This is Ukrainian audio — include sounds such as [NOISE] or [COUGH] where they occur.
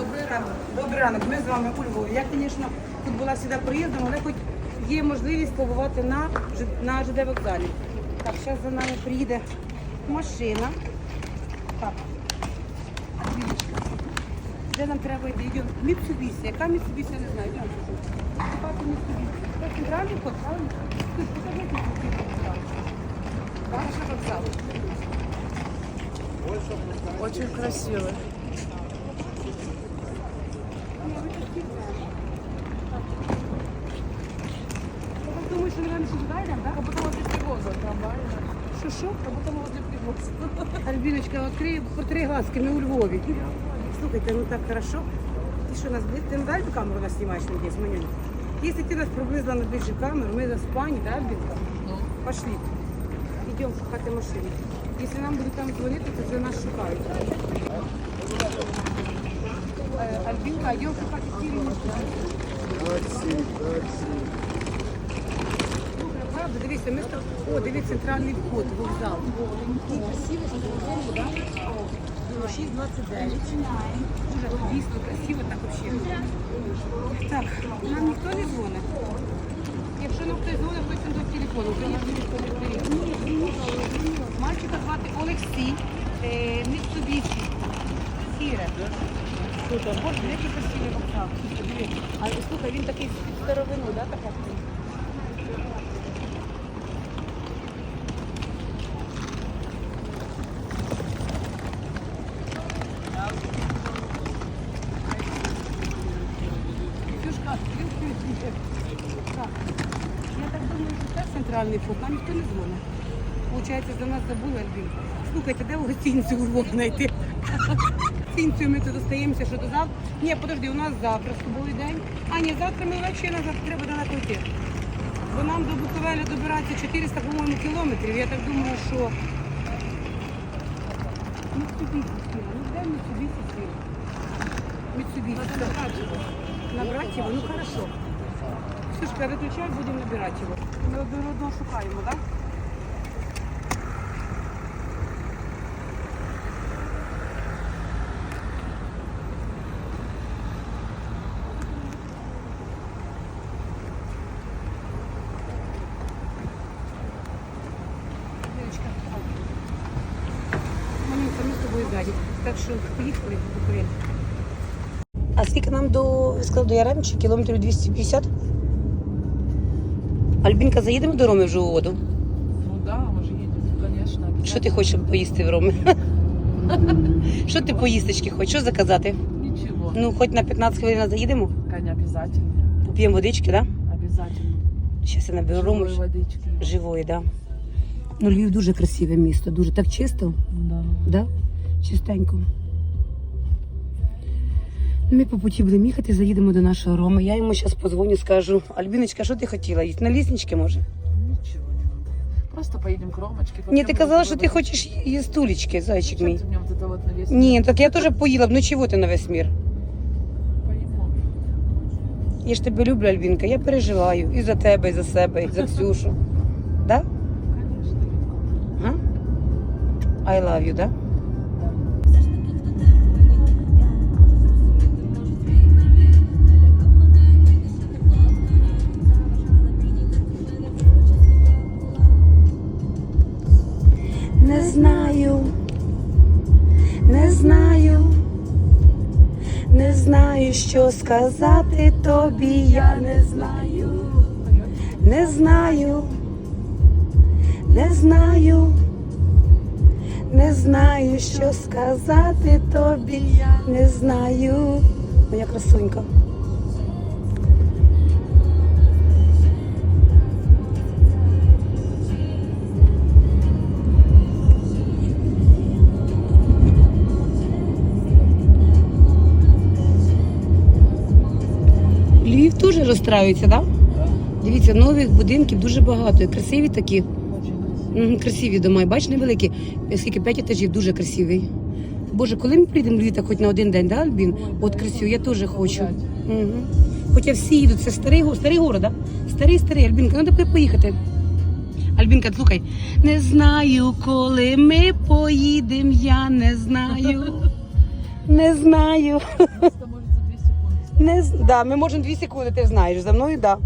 Добрий ранок. Добрий ранок, ми з вами у Львові. Я, звісно, тут була завжди проїздом, але хоч є можливість побувати на, на ЖД вокзалі. Так, зараз за нами приїде машина. Так. Де нам треба йти? Йдемо. Міцубісі. Яка Міцубісі, я не знаю. Йдемо. Шукати Міцубісі. Це центральний ход, правильно? Тут покажіть вокзал. Ваш вокзал. Очень красивий. Думаю, що, наверное, йдемо, так? Как будто возле привоза що? Как будто возле привоза. Альбіночка, відкрий по три глазки, ми у Львові. Слухайте, ну так хорошо. Ти що, нас ти не далі камеру нас знімаєш надіюсь, Манюнь? Якщо ти нас приблизила на ближче камеру, ми за спані, да, Альбінка? Ну, Пошли. Йдемо шукати машину. Якщо нам будуть там дзвонити, то вже нас шукають. Е, Альбінка, йдемо шукати цілі машини. Правда, дивіться, ми. О, дивіться, центральний вход, вокзал. Такий красивий, що зробили, да? 629. Дуже дійсно красиво, так взагалі. Так, нам ніхто не дзвонить. Якщо нам хтось дзвонить, хтось до телефону. Звісно, ніхто не бере. Мальчика звати Олексій, е, Міцубісі, Сіре. Боже, який красивий вокзал. А слухай, він такий з старовину, да, така? Я так думаю, що це центральний вход, нам ніхто не дзвонить. Получається, за нас забули Альбін. Слухайте, де у гостинцю у Львов знайти? Гостинцю ми тут остаємося, що до завтра. Ні, подожди, у нас завтра особливий день. А, ні, завтра ми ввечері назад треба далеко йти. Бо нам до Буковеля добиратися 400, по-моєму, кілометрів. Я так думаю, що... Міцубісі сіла. Ну де Міцубісі сіла? Міцубісі. Набрати його? Ну хорошо. Слушай, виключай, будемо набирати його. Ми одного шукаємо, так? Дівчинка, Ззаді. Так що поїхали в Буковель. А скільки нам до сказали, Яремчі? Кілометрів 250? Альбінка, заїдемо до Роми в живу воду. ну да, мы же едем, конечно. Що ти хочеш поїсти в Ромі? Що ти поїсточки хочеш? Що заказати? Ничего. Ну, хоч на 15 хвилин заїдемо, Конечно, обязательно. поп'ємо водички, так? Да? Обязательно. Зараз я наберу Рому Живой водички. живої, так. Да? Ну, Львів дуже красиве місто, дуже так чисто, Да. да? чистенько. Ми по путі будемо їхати, заїдемо до нашого Роми. Я йому зараз позвоню, скажу, Альбіночка, що ти хотіла? їсти? На ліснички може? Ничего не надо. Просто поедем к Ромочке. Ні, попьем ти казала, вот що это ти вот. хочеш їстулечки, зайчик Зачем мій. ты мне вот это вот на весь Ні, так я теж поїла б, ну чого ти на весь мір? Поїмо. Я ж тебе люблю, Альбінка, я переживаю і за тебе, і за себе, і за Ксюшу. [LAUGHS] Да? Конечно, Витка. А? I love you, да? Знаю, що сказати тобі, я не знаю, не знаю, не знаю, не знаю, що сказати тобі, я не знаю. Моя красунька. Розстраюється, так? Да? Дивіться, нових будинків дуже багато. і Красиві такі. Красиві дома, бач, невеликі. Скільки п'ять етажів, дуже красивий. Боже, коли ми приїдемо в Львів так хоч на один день, да, Альбін? От красиво, я теж хочу. Угу. Хоча всі їдуть, це старий, старий город, да? Старий, старий, Альбінка, треба поїхати. Альбінка, слухай, не знаю, коли ми поїдемо, я не знаю. [LAUGHS] Не знаю. Не, з- да, ми можемо дві секунди, ти знаєш. За мною, да.